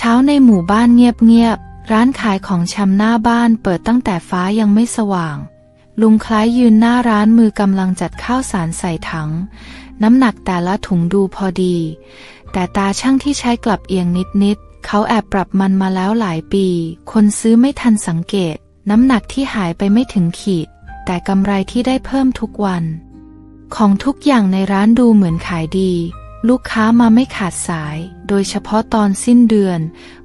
ช้าในหมู่บ้านเงียบๆ ร้านขายของชำหน้าบ้านเปิดตั้งแต่ฟ้ายังไม่สว่าง ลุงคล้ายยืนหน้าร้านมือกำลังจัดข้าวสารใส่ถัง น้ำหนักแต่ละถุงดูพอดี แต่ตาช่างที่ใช้กลับเอียงนิดๆ เขาแอบปรับมันมาแล้วหลายปี คนซื้อไม่ทันสังเกต น้ำหนักที่หายไปไม่ถึงขีด แต่กำไรที่ได้เพิ่มทุกวัน ของทุกอย่างในร้านดูเหมือนขายดี ลูกค้ามาไม่ขาดสาย โดยเฉพาะตอนสิ้นเดือน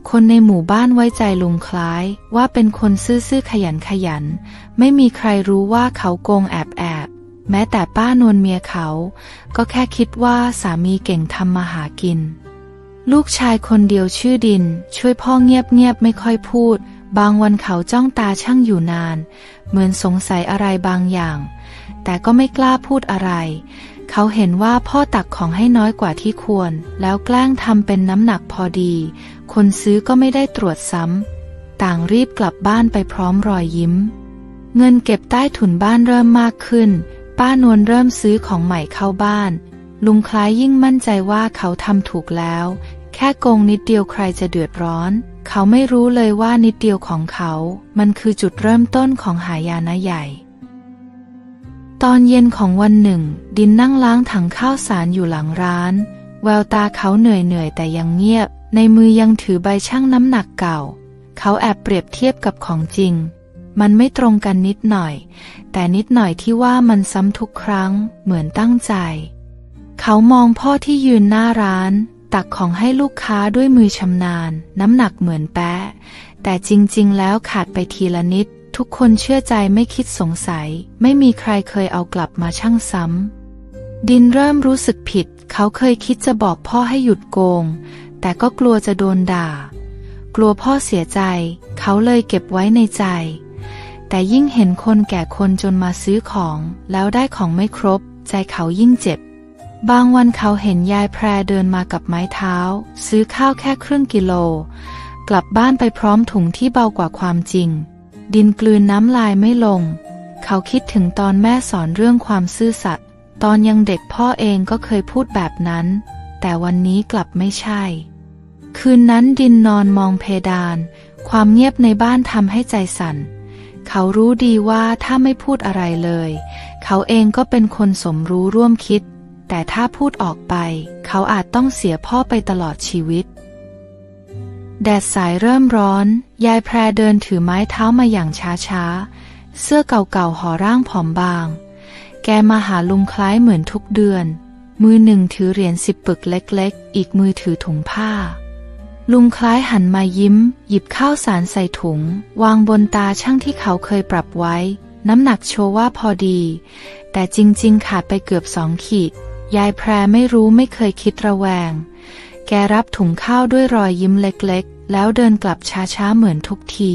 คนในหมู่บ้านไว้ใจลุงคล้ายว่าเป็นคนซื่อๆขยันขยัน ไม่มีใครรู้ว่าเขาโกงแอบแอบแม้แต่ป้านวลเมียเขา ก็แค่คิดว่าสามีเก่งทำมาหากิน ลูกชายคนเดียวชื่อดิน ช่วยพ่อเงียบๆไม่ค่อยพูด บางวันเขาจ้องตาช่างอยู่นาน เหมือนสงสัยอะไรบางอย่าง แต่ก็ไม่กล้าพูดอะไร เขาเห็นว่าพ่อตักของให้น้อยกว่าที่ควร แล้วแกล้งทำเป็นน้ำหนักพอดี คนซื้อก็ไม่ได้ตรวจซ้ำ ต่างรีบกลับบ้านไปพร้อมรอยยิ้ม เงินเก็บใต้ถุนบ้านเริ่มมากขึ้น ป้านวลเริ่มซื้อของใหม่เข้าบ้าน ลุงคล้ายยิ่งมั่นใจว่าเขาทำถูกแล้ว แค่โกงนิดเดียวใครจะเดือดร้อน เขาไม่รู้เลยว่านิดเดียวของเขา มันคือจุดเริ่มต้นของหายานะใหญ่ ตอนเย็นของวันหนึ่ง ดินนั่งล้างถังข้าวสารอยู่หลังร้าน แววตาเขาเหนื่อยเหนื่อยแต่ยังเงียบ ในมือยังถือใบชั่งน้ำหนักเก่า เขาแอบเปรียบเทียบกับของจริง มันไม่ตรงกันนิดหน่อย แต่นิดหน่อยที่ว่ามันซ้ำทุกครั้ง เหมือนตั้งใจ เขามองพ่อที่ยืนหน้าร้าน ตักของให้ลูกค้าด้วยมือชำนาญ น้ำหนักเหมือนแปะแต่จริง ๆ แล้วขาดไปทีละนิด ทุกคนเชื่อใจไม่คิดสงสัย ไม่มีใครเคยเอากลับมาชั่งซ้ำ ดินเริ่มรู้สึกผิด เขาเคยคิดจะบอกพ่อให้หยุดโกง แต่ก็กลัวจะโดนด่า กลัวพ่อเสียใจ เขาเลยเก็บไว้ในใจ แต่ยิ่งเห็นคนแก่คนจนมาซื้อของ แล้วได้ของไม่ครบ ใจเขายิ่งเจ็บ บางวันเขาเห็นยายแพรเดินมากับไม้เท้า ซื้อข้าวแค่ครึ่งกิโล กลับบ้านไปพร้อมถุงที่เบากว่าความจริง ดินกลืนน้ำลายไม่ลง เขาคิดถึงตอนแม่สอนเรื่องความซื่อสัตย์ตอนยังเด็กพ่อเองก็เคยพูดแบบนั้น แต่วันนี้กลับไม่ใช่ คืนนั้นดินนอนมองเพดาน ความเงียบในบ้านทำให้ใจสั่น เขารู้ดีว่าถ้าไม่พูดอะไรเลย เขาเองก็เป็นคนสมรู้ร่วมคิด แต่ถ้าพูดออกไป เขาอาจต้องเสียพ่อไปตลอดชีวิต แดดสายเริ่มร้อน ยายแพรเดินถือไม้เท้ามาอย่างช้าๆ เสื้อเก่าๆห่อร่างผอมบาง แกมาหาลุงคล้ายเหมือนทุกเดือน มือหนึ่งถือเหรียญสิบปึกเล็กๆ อีกมือถือถุงผ้า ลุงคล้ายหันมายิ้ม หยิบข้าวสารใส่ถุง วางบนตาช่างที่เขาเคยปรับไว้ น้ำหนักโชว์ว่าพอดี แต่จริงๆ ขาดไปเกือบสองขีด ยายแพรไม่รู้ไม่เคยคิดระแวง แกรับถุงข้าวด้วยรอยยิ้มเล็กๆ แล้วเดินกลับช้าๆ เหมือนทุกที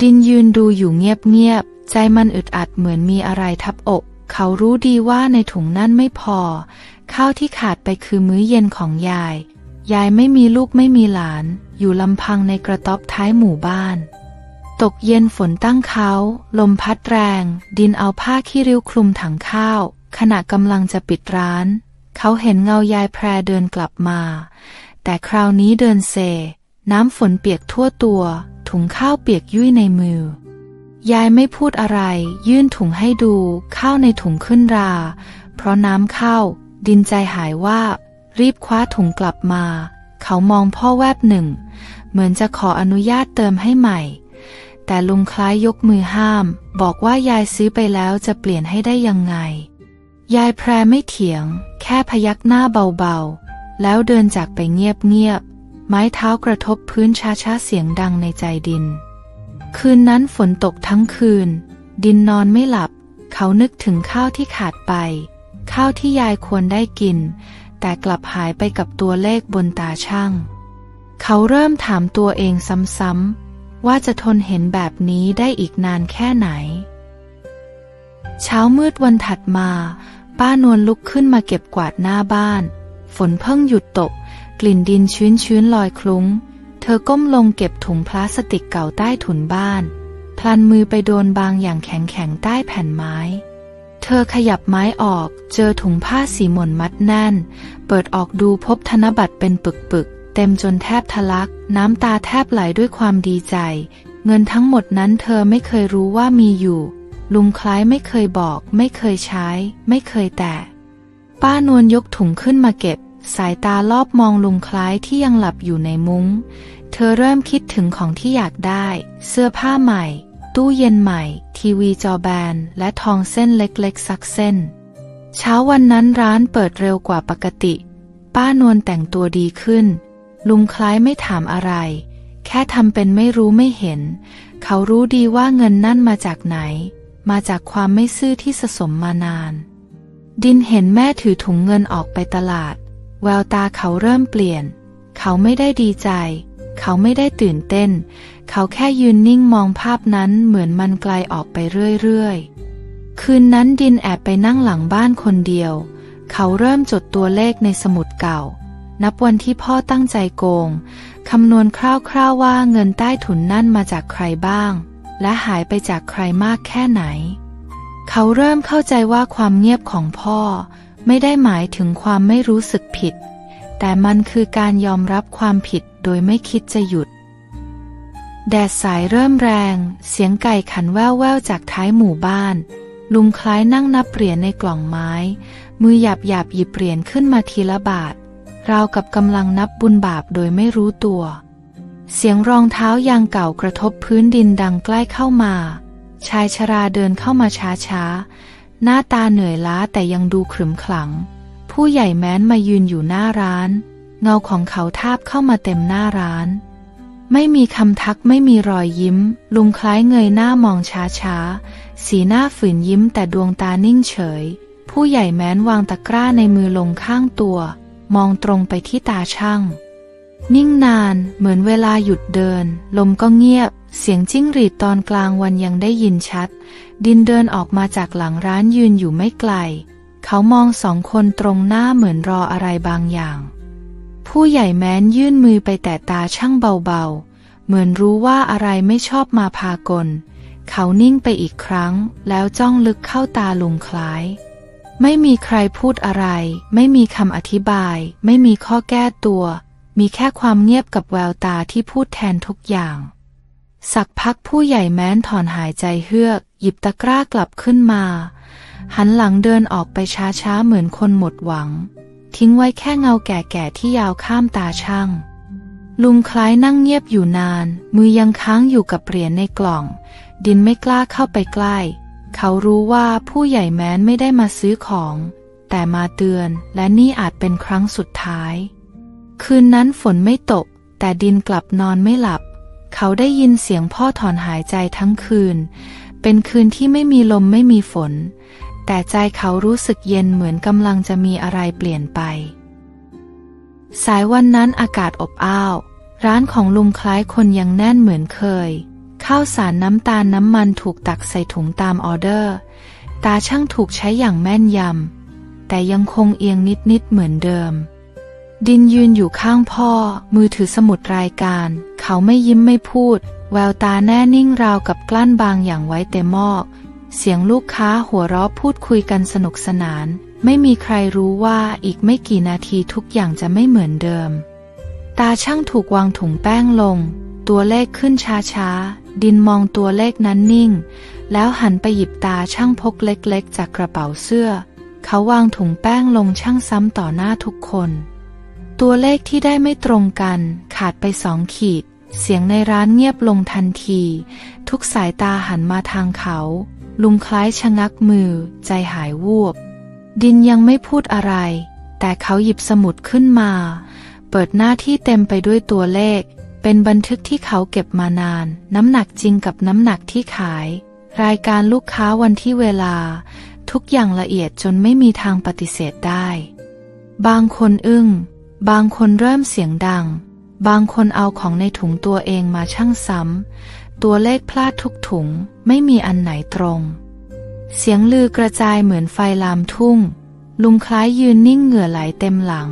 ดินยืนดูอยู่เงียบๆ ใจมันอึดอัดเหมือนมีอะไรทับอก เขารู้ดีว่าในถุงนั่นไม่พอ ข้าวที่ขาดไปคือมื้อเย็นของยาย ยายไม่มีลูกไม่มีหลาน อยู่ลำพังในกระต๊อบท้ายหมู่บ้านตกเย็นฝนตั้งเขา ลมพัดแรง ดินเอาผ้าขี้ริ้วคลุมถังข้าว ขณะกำลังจะปิดร้าน เขาเห็นเงายายแพรเดินกลับมา แต่คราวนี้เดินเซ น้ำฝนเปียกทั่วตัว ถุงข้าวเปียกยุ่ยในมือ ยายไม่พูดอะไร ยื่นถุงให้ดู ข้าวในถุงขึ้นรา เพราะน้ำเข้า ดินใจหายว่ารีบคว้าถุงกลับมา เขามองพ่อแวบหนึ่ง เหมือนจะขออนุญาตเติมให้ใหม่ แต่ลุงคล้ายยกมือห้าม บอกว่ายายซื้อไปแล้วจะเปลี่ยนให้ได้ยังไง ยายแพรไม่เถียง แค่พยักหน้าเบาๆ แล้วเดินจากไปเงียบๆ ไม้เท้ากระทบพื้นช้าๆ เสียงดังในใจดิน คืนนั้นฝนตกทั้งคืน ดินนอนไม่หลับ เขานึกถึงข้าวที่ขาดไป ข้าวที่ยายควรได้กิน แต่กลับหายไปกับตัวเลขบนตาช่าง เขาเริ่มถามตัวเองซ้ำๆ ว่าจะทนเห็นแบบนี้ได้อีกนานแค่ไหน เช้ามืดวันถัดมา ป้านวลลุกขึ้นมาเก็บกวาดหน้าบ้าน ฝนเพิ่งหยุดตก กลิ่นดินชื้นชื้นลอยคลุ้ง เธอก้มลงเก็บถุงพลาสติกเก่าใต้ถุนบ้าน พลันมือไปโดนบางอย่างแข็งแข็งๆใต้แผ่นไม้ เธอขยับไม้ออก เจอถุงผ้าสีหม่นมัดแน่น เปิดออกดูพบธนบัตรเป็นปึกๆเเต็มจนแทบทะลัก น้ำตาแทบไหลด้วยความดีใจ เงินทั้งหมดนั้นเธอไม่เคยรู้ว่ามีอยู่ ลุงคล้ายไม่เคยบอก ไม่เคยใช้ ไม่เคยแตะป้านวลยกถุงขึ้นมาเก็บ สายตารอบมองลุงคล้ายที่ยังหลับอยู่ในมุง้ง เธอเริ่มคิดถึงของที่อยากได้ เสื้อผ้าใหม่ ตู้เย็นใหม่ ทีวีจอแบน และทองเส้นเล็กๆสักเส้น เช้าวันนั้นร้านเปิดเร็วกว่าปกติ ป้านวลแต่งตัวดีขึ้น ลุงคล้ายไม่ถามอะไร แค่ทำเป็นไม่รู้ไม่เห็น เขารู้ดีว่าเงินนั่นมาจากไหน มาจากความไม่ซื่อที่สะสมมานาน ดินเห็นแม่ถือถุงเงินออกไปตลาด แววตาเขาเริ่มเปลี่ยน เขาไม่ได้ดีใจ เขาไม่ได้ตื่นเต้น เขาแค่ยืนนิ่งมองภาพนั้นเหมือนมันไกลออกไปเรื่อยๆ คืนนั้นดินแอบไปนั่งหลังบ้านคนเดียว เขาเริ่มจดตัวเลขในสมุดเก่า นับวันที่พ่อตั้งใจโกง คำนวณคร่าวๆว่าเงินใต้ถุนนั่นมาจากใครบ้าง และหายไปจากใครมากแค่ไหน เขาเริ่มเข้าใจว่าความเงียบของพ่อไม่ได้หมายถึงความไม่รู้สึกผิด แต่มันคือการยอมรับความผิดโดยไม่คิดจะหยุด แดดสายเริ่มแรง เสียงไก่ขันแว่วๆจากท้ายหมู่บ้าน ลุงคล้ายนั่งนับเหรียญในกล่องไม้ มือหยาบหยาบหยิบเหรียญขึ้นมาทีละบาท ราวกับกำลังนับบุญบาปโดยไม่รู้ตัว เสียงรองเท้ายางเก่ากระทบพื้นดินดังใกล้เข้ามา ชายชราเดินเข้ามาช้าๆ หน้าตาเหนื่อยล้าแต่ยังดูขรึมขลัง ผู้ใหญ่แม้นมายืนอยู่หน้าร้าน เงาของเขาทาบเข้ามาเต็มหน้าร้าน ไม่มีคำทักไม่มีรอยยิ้ม ลุงคล้ายเงยหน้ามองช้าๆ สีหน้าฝืนยิ้มแต่ดวงตานิ่งเฉย ผู้ใหญ่แม้นวางตะกร้าในมือลงข้างตัว มองตรงไปที่ตาช่าง นิ่งนานเหมือนเวลาหยุดเดิน ลมก็เงียบ เสียงจิ้งหรีดตอนกลางวันยังได้ยินชัด ดินเดินออกมาจากหลังร้านยืนอยู่ไม่ไกล เขามองสองคนตรงหน้าเหมือนรออะไรบางอย่าง ผู้ใหญ่แม้นยื่นมือไปแตะตาช่างเบาๆ เหมือนรู้ว่าอะไรไม่ชอบมาพากล เขานิ่งไปอีกครั้ง แล้วจ้องลึกเข้าตาลุงคล้าย ไม่มีใครพูดอะไร ไม่มีคำอธิบาย ไม่มีข้อแก้ตัว มีแค่ความเงียบกับแววตาที่พูดแทนทุกอย่าง สักพักผู้ใหญ่แม้นถอนหายใจเฮือก หยิบตะกร้ากลับขึ้นมา หันหลังเดินออกไปช้าๆเหมือนคนหมดหวัง ทิ้งไว้แค่เงาแก่ๆที่ยาวข้ามตาช่างลุงคล้ายนั่งเงียบอยู่นาน มือยังค้างอยู่กับเหรียญในกล่อง ดินไม่กล้าเข้าไปใกล้ เขารู้ว่าผู้ใหญ่แม้นไม่ได้มาซื้อของ แต่มาเตือนและนี่อาจเป็นครั้งสุดท้าย คืนนั้นฝนไม่ตก แต่ดินกลับนอนไม่หลับ เขาได้ยินเสียงพ่อถอนหายใจทั้งคืน เป็นคืนที่ไม่มีลมไม่มีฝน แต่ใจเขารู้สึกเย็นเหมือนกำลังจะมีอะไรเปลี่ยนไป สายวันนั้นอากาศอบอ้าว ร้านของลุงคล้ายคนยังแน่นเหมือนเคย ข้าวสารน้ำตาลน้ำมันถูกตักใส่ถุงตามออเดอร์ ตาช่างถูกใช้อย่างแม่นยำแต่ยังคงเอียงนิดๆเหมือนเดิม ดินยืนอยู่ข้างพ่อ มือถือสมุดรายการ เขาไม่ยิ้มไม่พูด แววตาแน่นิ่งราวกับกลั้นบางอย่างไว้เต็มอก เสียงลูกค้าหัวเราะพูดคุยกันสนุกสนาน ไม่มีใครรู้ว่าอีกไม่กี่นาทีทุกอย่างจะไม่เหมือนเดิม ตาช่างถูกวางถุงแป้งลง ตัวเลขขึ้นช้าๆ ดินมองตัวเลขนั้นนิ่ง แล้วหันไปหยิบตาช่างพกเล็กๆ จากกระเป๋าเสื้อ เขาวางถุงแป้งลงช่างซ้ำต่อหน้าทุกคน ตัวเลขที่ได้ไม่ตรงกันขาดไปสองขีด เสียงในร้านเงียบลงทันที ทุกสายตาหันมาทางเขา ลุงคล้ายชะงักมือ ใจหายวูบ ดินยังไม่พูดอะไร แต่เขาหยิบสมุดขึ้นมา เปิดหน้าที่เต็มไปด้วยตัวเลข เป็นบันทึกที่เขาเก็บมานาน น้ำหนักจริงกับน้ำหนักที่ขาย รายการลูกค้าวันที่เวลา ทุกอย่างละเอียดจนไม่มีทางปฏิเสธได้ บางคนอึ้ง บางคนเริ่มเสียงดัง บางคนเอาของในถุงตัวเองมาชั่งซ้ำ ตัวเลขพลาดทุกถุง ไม่มีอันไหนตรง เสียงลือกระจายเหมือนไฟลามทุ่ง ลุงคล้ายยืนนิ่งเหงื่อไหลเต็มหลัง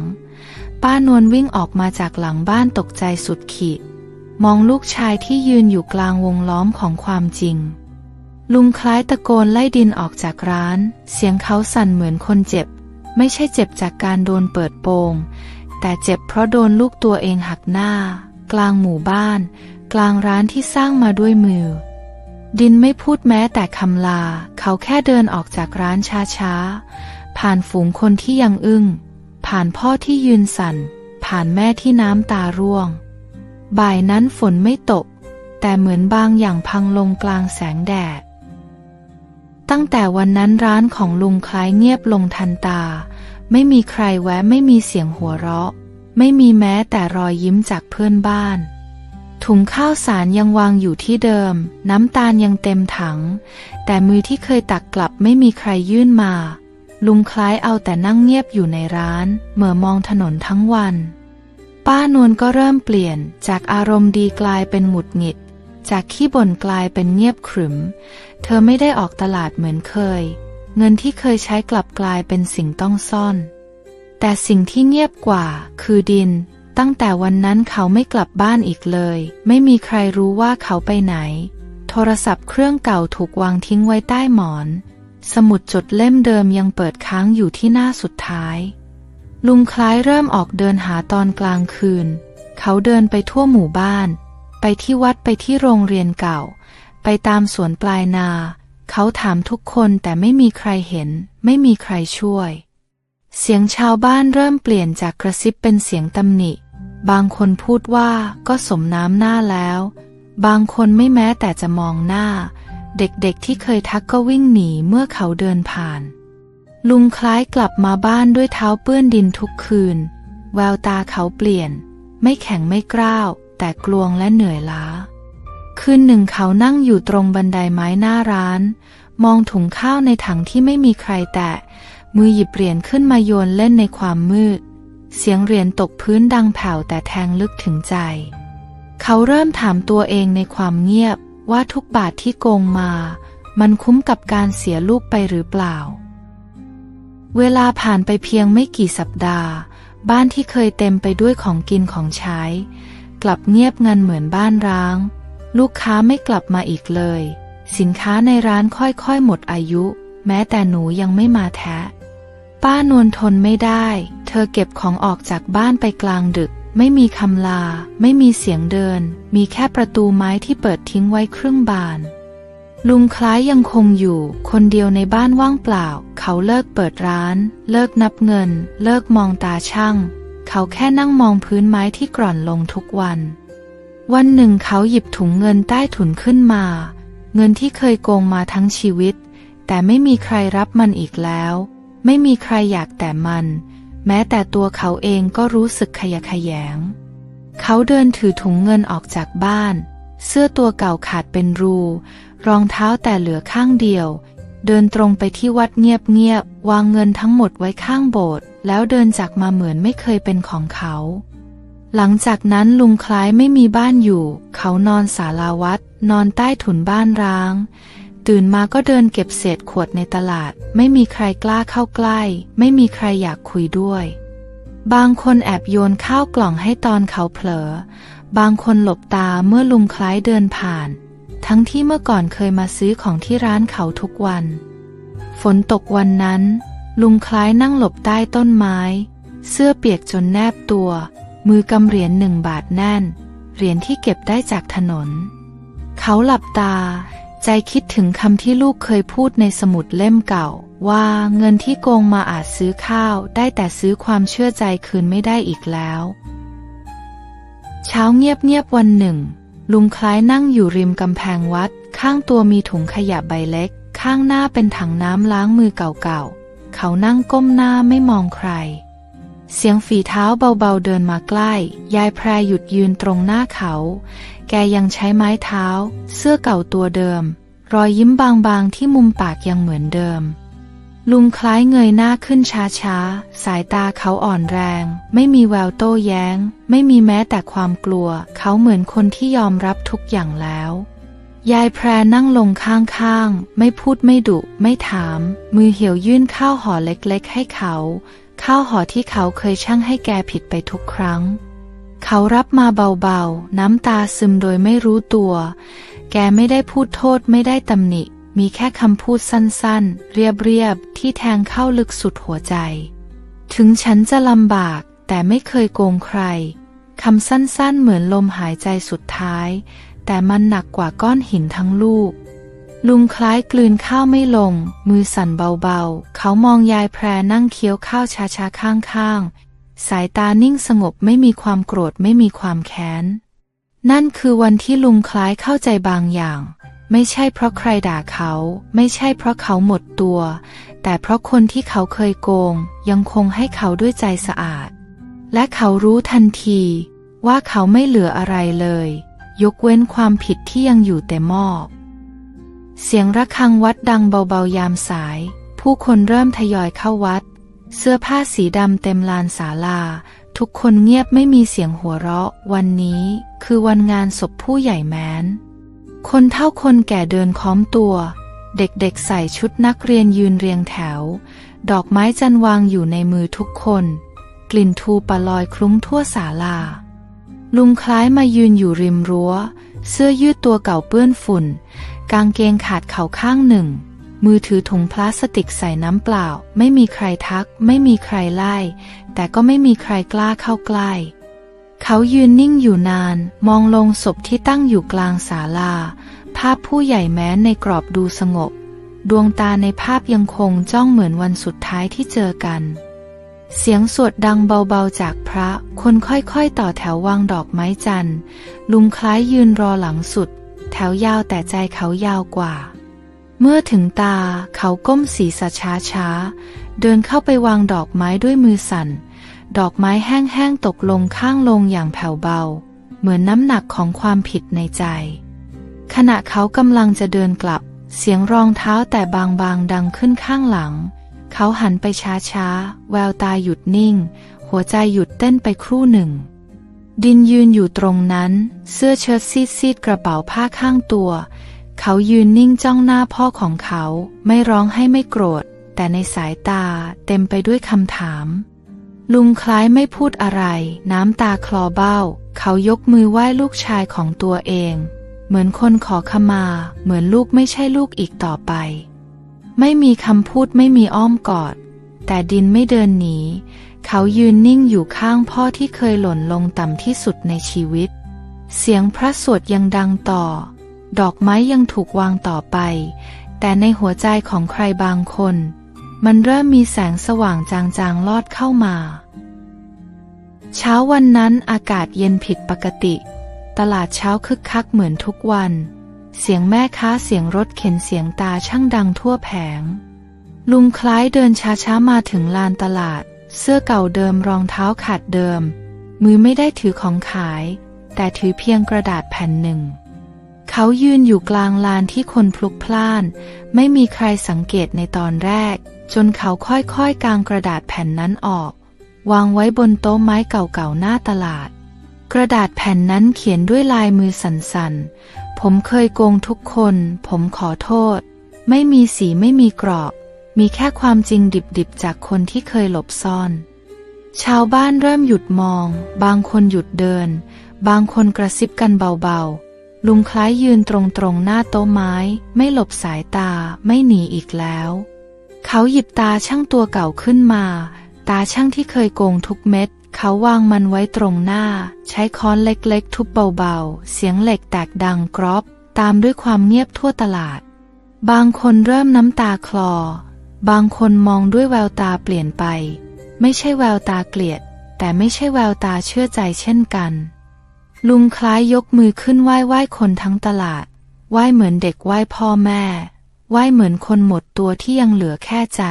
ป้านวลวิ่งออกมาจากหลังบ้านตกใจสุดขีด มองลูกชายที่ยืนอยู่กลางวงล้อมของความจริง ลุงคล้ายตะโกนไล่ดินออกจากร้าน เสียงเขาสั่นเหมือนคนเจ็บ ไม่ใช่เจ็บจากการโดนเปิดโปง แต่เจ็บเพราะโดนลูกตัวเองหักหน้า กลางหมู่บ้าน กลางร้านที่สร้างมาด้วยมือ ดินไม่พูดแม้แต่คำลา เขาแค่เดินออกจากร้านช้าๆ ผ่านฝูงคนที่ยังอึ้ง ผ่านพ่อที่ยืนสั่น ผ่านแม่ที่น้ำตาร่วง บ่ายนั้นฝนไม่ตก แต่เหมือนบางอย่างพังลงกลางแสงแดดตั้งแต่วันนั้นร้านของลุงคล้ายเงียบลงทันตา ไม่มีใครแวะไม่มีเสียงหัวเราะ ไม่มีแม้แต่รอยยิ้มจากเพื่อนบ้าน ถุงข้าวสารยังวางอยู่ที่เดิม น้ำตาลยังเต็มถัง แต่มือที่เคยตักกลับไม่มีใครยื่นมา ลุงคล้ายเอาแต่นั่งเงียบอยู่ในร้านเหม่อมองถนนทั้งวัน ป้านวลก็เริ่มเปลี่ยนจากอารมณ์ดีกลายเป็นหงุดหงิด จากขี้บ่นกลายเป็นเงียบขรึม เธอไม่ได้ออกตลาดเหมือนเคย เงินที่เคยใช้กลับกลายเป็นสิ่งต้องซ่อน แต่สิ่งที่เงียบกว่า คือดิน ตั้งแต่วันนั้นเขาไม่กลับบ้านอีกเลย ไม่มีใครรู้ว่าเขาไปไหน โทรศัพท์เครื่องเก่าถูกวางทิ้งไว้ใต้หมอน สมุดจดเล่มเดิมยังเปิดค้างอยู่ที่หน้าสุดท้าย ลุงคล้ายเริ่มออกเดินหาตอนกลางคืน เขาเดินไปทั่วหมู่บ้าน ไปที่วัดไปที่โรงเรียนเก่า ไปตามสวนปลายนา เขาถามทุกคนแต่ไม่มีใครเห็น ไม่มีใครช่วย เสียงชาวบ้านเริ่มเปลี่ยนจากกระซิบเป็นเสียงตำหนิ บางคนพูดว่าก็สมน้ำหน้าแล้ว บางคนไม่แม้แต่จะมองหน้า เด็กๆที่เคยทักก็วิ่งหนีเมื่อเขาเดินผ่าน ลุงคล้ายกลับมาบ้านด้วยเท้าเปื้อนดินทุกคืน แววตาเขาเปลี่ยน ไม่แข็งไม่กร้าว แต่กลวงและเหนื่อยล้า คืนหนึ่งเขานั่งอยู่ตรงบันไดไม้หน้าร้าน มองถุงข้าวในถังที่ไม่มีใครแตะ มือหยิบเหรียญขึ้นมาโยนเล่นในความมืด เสียงเหรียญตกพื้นดังแผ่วแต่แทงลึกถึงใจ เขาเริ่มถามตัวเองในความเงียบว่าทุกบาทที่โกงมา มันคุ้มกับการเสียลูกไปหรือเปล่า เวลาผ่านไปเพียงไม่กี่สัปดาห์ บ้านที่เคยเต็มไปด้วยของกินของใช้ กลับเงียบงันเหมือนบ้านร้าง ลูกค้าไม่กลับมาอีกเลย สินค้าในร้านค่อยๆหมดอายุ แม้แต่หนูยังไม่มาแท้ ป้านวลทนไม่ได้ เธอเก็บของออกจากบ้านไปกลางดึก ไม่มีคำลา ไม่มีเสียงเดิน มีแค่ประตูไม้ที่เปิดทิ้งไว้ครึ่งบาน ลุงคล้ายยังคงอยู่ คนเดียวในบ้านว่างเปล่า เขาเลิกเปิดร้าน เลิกนับเงิน เลิกมองตาช่าง เขาแค่นั่งมองพื้นไม้ที่กร่อนลงทุกวัน วันหนึ่งเขาหยิบถุงเงินใต้ถุนขึ้นมา เงินที่เคยโกงมาทั้งชีวิต แต่ไม่มีใครรับมันอีกแล้ว ไม่มีใครอยากแต่มัน แม้แต่ตัวเขาเองก็รู้สึกขยะแขยง เขาเดินถือถุงเงินออกจากบ้าน เสื้อตัวเก่าขาดเป็นรู รองเท้าแต่เหลือข้างเดียว เดินตรงไปที่วัดเงียบๆวางเงินทั้งหมดไว้ข้างโบสถ์แล้วเดินจากมาเหมือนไม่เคยเป็นของเขา หลังจากนั้นลุงคล้ายไม่มีบ้านอยู่ เขานอนศาลาวัด นอนใต้ถุนบ้านร้าง ตื่นมาก็เดินเก็บเศษขวดในตลาด ไม่มีใครกล้าเข้าใกล้ ไม่มีใครอยากคุยด้วย บางคนแอบโยนข้าวกล่องให้ตอนเขาเผลอ บางคนหลบตาเมื่อลุงคล้ายเดินผ่าน ทั้งที่เมื่อก่อนเคยมาซื้อของที่ร้านเขาทุกวัน ฝนตกวันนั้น ลุงคล้ายนั่งหลบใต้ต้นไม้ เสื้อเปียกจนแนบตัว มือกำเหรียญหนึ่งบาทแน่น เหรียญที่เก็บได้จากถนน เขาหลับตา ใจคิดถึงคำที่ลูกเคยพูดในสมุดเล่มเก่า ว่าเงินที่โกงมาอาจซื้อข้าว ได้แต่ซื้อความเชื่อใจคืนไม่ได้อีกแล้ว เช้าเงียบๆวันหนึ่ง ลุงคล้ายนั่งอยู่ริมกำแพงวัด ข้างตัวมีถุงขยะใบเล็ก ข้างหน้าเป็นถังน้ำล้างมือเก่าๆ เขานั่งก้มหน้าไม่มองใคร เสียงฝีเท้าเบาๆเดินมาใกล้ ยายแพรหยุดยืนตรงหน้าเขา แกยังใช้ไม้เท้า เสื้อเก่าตัวเดิม รอยยิ้มบางๆที่มุมปากยังเหมือนเดิม ลุงคล้ายเงยหน้าขึ้นช้าๆ สายตาเขาอ่อนแรง ไม่มีแววโต้แย้ง ไม่มีแม้แต่ความกลัว เขาเหมือนคนที่ยอมรับทุกอย่างแล้ว ยายแพรนั่งลงข้างๆ ไม่พูดไม่ดุ ไม่ถาม มือเหี่ยวยื่นข้าวห่อเล็กๆ ให้เขา ข้าวห่อที่เขาเคยช่างให้แกผิดไปทุกครั้ง เขารับมาเบาๆ น้ำตาซึมโดยไม่รู้ตัว แกไม่ได้พูดโทษไม่ได้ตำหนิ มีแค่คำพูดสั้นๆ เรียบๆ ที่แทงเข้าลึกสุดหัวใจ ถึงฉันจะลำบาก แต่ไม่เคยโกงใคร คำสั้นๆ เหมือนลมหายใจสุดท้าย แต่มันหนักกว่าก้อนหินทั้งลูก ลุงคล้ายกลืนข้าวไม่ลง มือสั่นเบาๆ เขามองยายแพรนั่งเคี้ยวข้าวช้าๆข้างๆ สายตานิ่งสงบไม่มีความโกรธไม่มีความแค้น นั่นคือวันที่ลุงคล้ายเข้าใจบางอย่าง ไม่ใช่เพราะใครด่าเขา ไม่ใช่เพราะเขาหมดตัว แต่เพราะคนที่เขาเคยโกง ยังคงให้เขาด้วยใจสะอาด และเขารู้ทันที ว่าเขาไม่เหลืออะไรเลย ยกเว้นความผิดที่ยังอยู่แต่มอบ เสียงระฆังวัดดังเบาๆยามสาย ผู้คนเริ่มทยอยเข้าวัด เสื้อผ้าสีดำเต็มลานศาลา ทุกคนเงียบไม่มีเสียงหัวเราะ วันนี้คือวันงานศพผู้ใหญ่แม้น คนเท่าคนแก่เดินค้อมตัว เด็กๆใส่ชุดนักเรียนยืนเรียงแถว ดอกไม้จันวางอยู่ในมือทุกคน กลิ่นทูปะลอยคลุ้งทั่วศาลา ลุงคล้ายมายืนอยู่ริมรั้ว เสื้อยืดตัวเก่าเปื้อนฝุ่น กางเกงขาดเข่าข้างหนึ่ง มือถือถุงพลาสติกใส่น้ำเปล่า ไม่มีใครทัก ไม่มีใครไล่ แต่ก็ไม่มีใครกล้าเข้าใกล้ เขายืนนิ่งอยู่นาน มองลงศพที่ตั้งอยู่กลางศาลา ภาพผู้ใหญ่แม้นในกรอบดูสงบ ดวงตาในภาพยังคงจ้องเหมือนวันสุดท้ายที่เจอกัน เสียงสวดดังเบาๆจากพระ คนค่อยๆต่อแถววางดอกไม้จันทร์ลุงคล้ายยืนรอหลังสุด แถวยาวแต่ใจเขายาวกว่า เมื่อถึงตาเขาก้มศีรษะช้าๆเดินเข้าไปวางดอกไม้ด้วยมือสั่น ดอกไม้แห้งๆตกลงข้างลงอย่างแผ่วเบา เหมือนน้ำหนักของความผิดในใจ ขณะเขากำลังจะเดินกลับ เสียงรองเท้าแต่บางๆดังขึ้นข้างหลัง เขาหันไปช้าๆ แววตาหยุดนิ่ง หัวใจหยุดเต้นไปครู่หนึ่ง ดินยืนอยู่ตรงนั้น เสื้อเชิ้ตซีดๆกระเป๋าผ้าข้างตัว เขายืนนิ่งจ้องหน้าพ่อของเขา ไม่ร้องให้ไม่โกรธ แต่ในสายตาเต็มไปด้วยคำถาม ลุงคล้ายไม่พูดอะไร น้ำตาคลอเบ้า เขายกมือไหว้ลูกชายของตัวเอง เหมือนคนขอขมา เหมือนลูกไม่ใช่ลูกอีกต่อไป ไม่มีคำพูดไม่มีอ้อมกอด แต่ดินไม่เดินหนี เขายืนนิ่งอยู่ข้างพ่อที่เคยหล่นลงต่ำที่สุดในชีวิต เสียงพระสวดยังดังต่อ ดอกไม้ยังถูกวางต่อไป แต่ในหัวใจของใครบางคน มันเริ่มมีแสงสว่างจางๆลอดเข้ามา เช้าวันนั้นอากาศเย็นผิดปกติ ตลาดเช้าคึกคักเหมือนทุกวัน เสียงแม่ค้าเสียงรถเข็นเสียงตาช่างดังทั่วแผง ลุงคล้ายเดินช้าๆมาถึงลานตลาด เสื้อเก่าเดิมรองเท้าขาดเดิม มือไม่ได้ถือของขาย แต่ถือเพียงกระดาษแผ่นหนึ่ง เขายืนอยู่กลางลานที่คนพลุกพล่าน ไม่มีใครสังเกตในตอนแรก จนเขาค่อยๆกางกระดาษแผ่นนั้นออก วางไว้บนโต๊ะไม้เก่าๆหน้าตลาด กระดาษแผ่นนั้นเขียนด้วยลายมือสั่นๆ ผมเคยโกงทุกคน ผมขอโทษ ไม่มีสีไม่มีกรอบ มีแค่ความจริงดิบๆ จากคนที่เคยหลบซ่อน ชาวบ้านเริ่มหยุดมอง บางคนหยุดเดิน บางคนกระซิบกันเบาๆ ลุงคล้ายยืนตรงๆ หน้าโต๊ะไม้ ไม่หลบสายตาไม่หนีอีกแล้ว เขาหยิบตาช่างตัวเก่าขึ้นมา ตาช่างที่เคยโกงทุกเม็ด เขาวางมันไว้ตรงหน้า ใช้ค้อนเล็กๆ ทุบเบาๆ เสียงเหล็กแตกดังกรอบ ตามด้วยความเงียบทั่วตลาด บางคนเริ่มน้ำตาคลอ บางคนมองด้วยแววตาเปลี่ยนไป ไม่ใช่แววตาเกลียด แต่ไม่ใช่แววตาเชื่อใจเช่นกัน ลุงคล้ายยกมือขึ้นไหว้ไหว้คนทั้งตลาด ไหว้เหมือนเด็กไหว้พ่อแม่ ไหว้เหมือนคนหมดตัวที่ยังเหลือแค่ใจ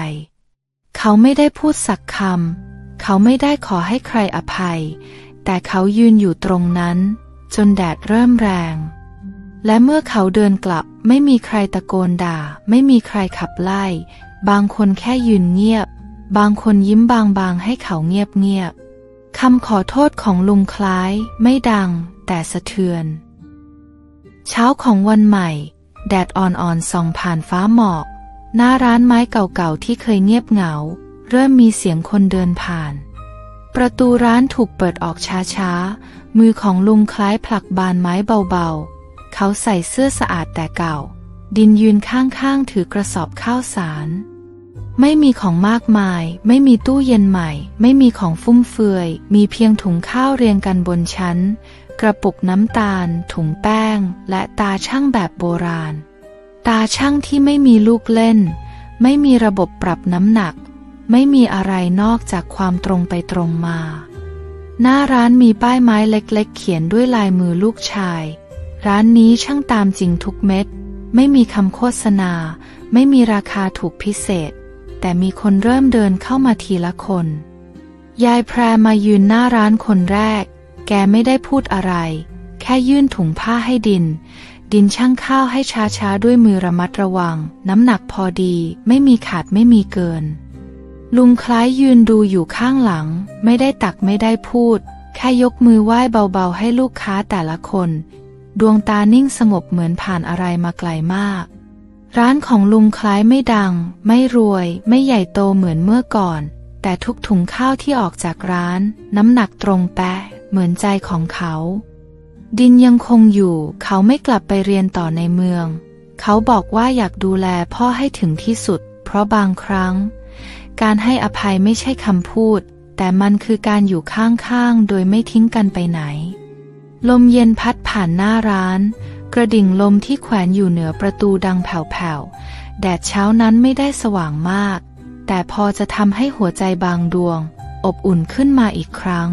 เขาไม่ได้พูดสักคำเขาไม่ได้ขอให้ใครอภัย แต่เขายืนอยู่ตรงนั้น จนแดดเริ่มแรง และเมื่อเขาเดินกลับ ไม่มีใครตะโกนด่า ไม่มีใครขับไล่ บางคนแค่ยืนเงียบ บางคนยิ้มบางๆให้เขาเงียบเงียบๆคำขอโทษของลุงคล้าย ไม่ดัง แต่สะเทือน เช้าของวันใหม่ แดดอ่อนๆส่องผ่านฟ้าหมอก หน้าร้านไม้เก่าๆที่เคยเงียบเหงา เริ่มมีเสียงคนเดินผ่าน ประตูร้านถูกเปิดออกช้าๆ มือของลุงคล้ายผลักบานไม้เบาๆ เขาใส่เสื้อสะอาดแต่เก่าดินยืนข้างๆ ถือกระสอบข้าวสาร ไม่มีของมากมาย ไม่มีตู้เย็นใหม่ ไม่มีของฟุ่มเฟือย มีเพียงถุงข้าวเรียงกันบนชั้น กระปุกน้ำตาล ถุงแป้ง และตาช่างแบบโบราณ ตาช่างที่ไม่มีลูกเล่น ไม่มีระบบปรับน้ำหนัก ไม่มีอะไรนอกจากความตรงไปตรงมา หน้าร้านมีป้ายไม้เล็กๆ เขียนด้วยลายมือลูกชาย ร้านนี้ช่างตามจริงทุกเม็ด ไม่มีคำโฆษณา ไม่มีราคาถูกพิเศษ แต่มีคนเริ่มเดินเข้ามาทีละคน ยายแพรมายืนหน้าร้านคนแรก แกไม่ได้พูดอะไร แค่ยื่นถุงผ้าให้ดิน ดินช่างข้าวให้ช้าๆ ด้วยมือระมัดระวัง น้ำหนักพอดี ไม่มีขาดไม่มีเกิน ลุงคล้ายยืนดูอยู่ข้างหลัง ไม่ได้ตักไม่ได้พูด แค่ยกมือไหว้เบาๆ ให้ลูกค้าแต่ละคน ดวงตานิ่งสงบเหมือนผ่านอะไรมาไกลมาก ร้านของลุงคล้ายไม่ดัง ไม่รวย ไม่ใหญ่โตเหมือนเมื่อก่อน แต่ทุกถุงข้าวที่ออกจากร้าน น้ำหนักตรงแปะ เหมือนใจของเขา ดินยังคงอยู่ เขาไม่กลับไปเรียนต่อในเมือง เขาบอกว่าอยากดูแลพ่อให้ถึงที่สุด เพราะบางครั้ง การให้อภัยไม่ใช่คำพูด แต่มันคือการอยู่ข้างๆ โดยไม่ทิ้งกันไปไหน ลมเย็นพัดผ่านหน้าร้าน กระดิ่งลมที่แขวนอยู่เหนือประตูดังแผ่วๆ แดดเช้านั้นไม่ได้สว่างมาก แต่พอจะทำให้หัวใจบางดวง อบอุ่นขึ้นมาอีกครั้ง